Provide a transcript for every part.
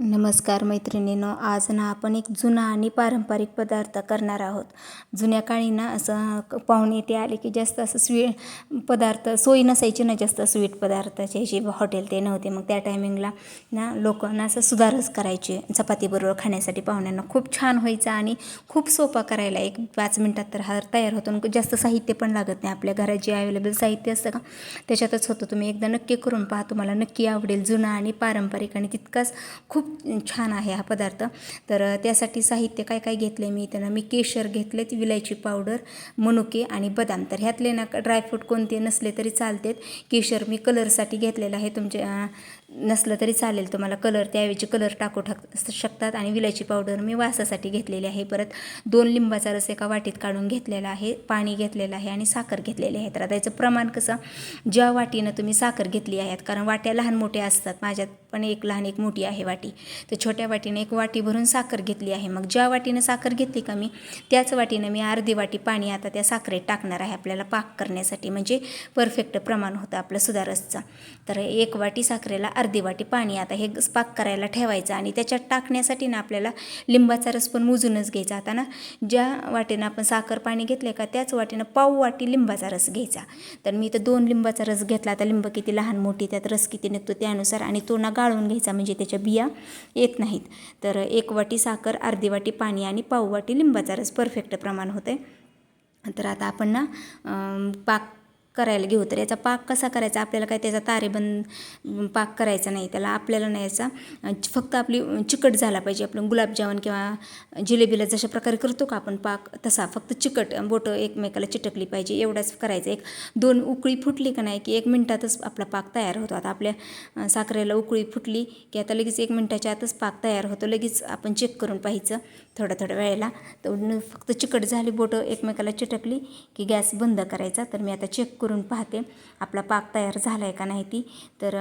नमस्कार मैत्रिणींनो आज ना आपण एक जुना आणि पारंपरिक पदार्थ करणार आहोत. जुन्या काळी ना असं पाहुणे ते आले की जास्त असं स्वी पदार्थ सोयी नसायची ना जास्त स्वीट पदार्थाचे. जे हॉटेल ते नव्हते मग त्या टायमिंगला ना लोकांना असं सुधारच करायचे. चपातीबरोबर खाण्यासाठी पाहुण्यांना खूप छान व्हायचा आणि खूप सोपा करायला. एक पाच मिनटात तर हा तयार होतो. आणि जास्त साहित्य पण लागत नाही. आपल्या घरात जे अवेलेबल साहित्य असतं का त्याच्यातच होतं. तुम्ही एकदा नक्की करून पहा. तुम्हाला नक्की आवडेल जुना आणि पारंपरिक आणि तितकाच खूप छान आहे हा पदार्थ. तर त्यासाठी साहित्य काय काय घेतले मी? त्यांना मी केशर घेतले ती विलायची पावडर मनुके आणि बदाम. तर ह्यातले ना ड्रायफ्रूट कोणते नसले तरी चालतेत. केशर मी कलरसाठी घेतलेलं आहे तुमच्या नसलं तरी चालेल तुम्हाला कलर त्याऐवजी कलर टाकू टाक शकतात आणि विलायची पावडर मी वासासाठी घेतलेली आहे. परत दोन लिंबाचा रस एका वाटीत काढून घेतलेला आहे पाणी घेतलेलं आहे आणि साखर घेतलेली आहे. तर आता याचं प्रमाण कसं? ज्या वाटीनं तुम्ही साखर घेतली आहेत कारण वाट्या लहान मोठ्या असतात माझ्यात पण एक लहान एक मोठी आहे वाटी. तर छोट्या वाटीने एक वाटी भरून साखर घेतली आहे. मग ज्या वाटीनं साखर घेतली का मी? त्याच वाटीनं मी अर्धी वाटी पाणी आता त्या साखरेत टाकणार आहे आपल्याला पाक करण्यासाठी. म्हणजे परफेक्ट प्रमाण होतं आपलं सुधारसचं. तर एक वाटी साखरेला अर्धी वाटी पाणी आता हे पाक करायला ठेवायचं आणि त्याच्यात टाकण्यासाठी ना आपल्याला लिंबाचा रस पण मोजूनच घ्यायचा. आता ना ज्या वाटेनं आपण साखर पाणी घेतलं का त्याच वाटेनं पाव वाटी लिंबाचा रस घ्यायचा. तर मी तर दोन लिंबाचा रस घेतला. आता लिंब किती लहान मोठी त्यात रस किती निघतो त्यानुसार आणि तो ना गाळून घ्यायचा म्हणजे त्याच्या बिया येत नाहीत. तर एक वाटी साखर अर्धी वाटी पाणी आणि पाव वाटी लिंबाचा रस परफेक्ट प्रमाण होते तर आता आपण ना पाक करायला घेऊ. तर याचा पाक कसा करायचा? आपल्याला काय त्याचा तारेबंद पाक करायचा नाही. त्याला आपल्याला नाही याचा फक्त आपली चिकट झाला पाहिजे. आपण गुलाबजामुन किंवा जिलेबीला जशा प्रकारे करतो का आपण पाक तसा. फक्त चिकट बोटं एकमेकाला चिटकली पाहिजे. एवढाच करायचं. एक दोन उकळी फुटली का नाही की एक मिनटातच आपला पाक तयार होतो. आता आपल्या साखरेला उकळी फुटली की आता लगेच एक मिनटाच्या आतच पाक तयार होतो. लगेच आपण चेक करून पाहायचं थोड्या थोड्या वेळेला. तर न- फक्त चिकट झाली बोटं एकमेकाला चिटकली की गॅस बंद करायचा. तर मी आता चेक करून पाहते. आपला पाक तयार झाला आहे का नाही ती. तर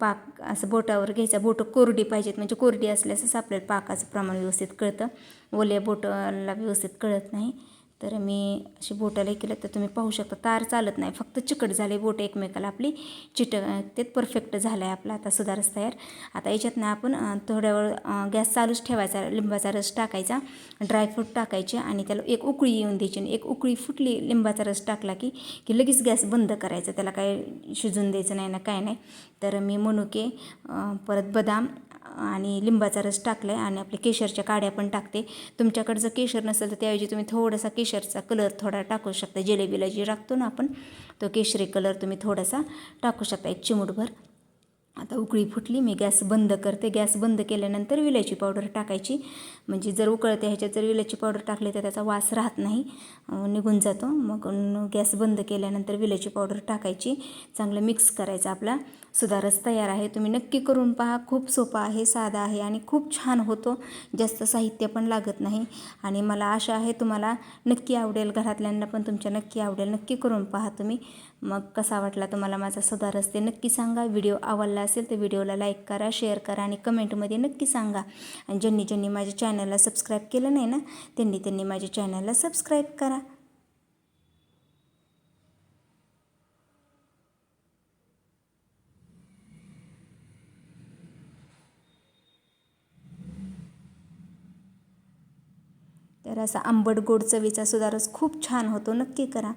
पाक असं बोटावर घ्यायचा. बोटं कोरडी पाहिजेत. म्हणजे कोरडी असल्यासच आपल्याला पाकाचं प्रमाण व्यवस्थित कळतं. ओल्या बोटाला व्यवस्थित कळत नाही. तर मी अशी बोटाला केलं तर तुम्ही पाहू शकता तार चालत नाही. फक्त चिकट झाले बोट एकमेकाला आपली. चिट ते परफेक्ट झालं आहे आपला. आता सुधारस तयार. आता याच्यातनं आपण थोड्या वेळ गॅस चालूच ठेवायचा. लिंबाचा रस टाकायचा. ड्रायफ्रूट टाकायचे आणि त्याला एक उकळी येऊन द्यायची. आणि एक उकळी फुटली लिंबाचा रस टाकला की की लगेच गॅस बंद करायचा. त्याला काय शिजून द्यायचं नाही ना काय नाही. तर मी मनुके परत बदाम आणि लिंबाचा रस टाकला आहे आणि आपल्या केशरच्या काड्या पण टाकते. तुमच्याकडे जर केशर नसेल तर त्याऐवजी तुम्ही थोडासा केशरचा कलर थोडा टाकू शकता. जिलेबीला जे टाकतो ना आपण तो केशरी कलर तुम्ही थोडासा टाकू शकता. एक चिमूटभर आता उकळी फुटली मी गॅस बंद करते. गॅस बंद केल्यानंतर विलायची पावडर टाकायची. म्हणजे जर उकळते ह्याच्यात जर विलायची पावडर टाकली तर त्याचा वास राहत नाही. निघून जातो. मग गॅस बंद केल्यानंतर विलायची पावडर टाकायची. चांगलं मिक्स करायचं आपला. सुधारस तयार आहे. तुम्ही नक्की करून पहा. खूप सोपा आहे साधा आहे आणि खूप छान होतो. जास्त साहित्य पण लागत नाही. आणि मला आशा आहे तुम्हाला नक्की आवडेल. घरातल्यांना पण तुमच्या नक्की आवडेल. नक्की करून पहा तुम्ही. मग कसा वाटला तुम्हाला माझा सुधारस ते नक्की सांगा. व्हिडिओ आवडला असेल तर व्हिडिओला लाईक करा शेअर करा आणि कमेंटमध्ये नक्की सांगा. आणि ज्यांनी ज्यांनी माझ्या चॅनलला सबस्क्राईब केलं नाही ना त्यांनी त्यांनी माझ्या चॅनलला सबस्क्राईब करा. तर असा आंबट गोड चवीचा सुधारस खूप छान होतो. नक्की करा.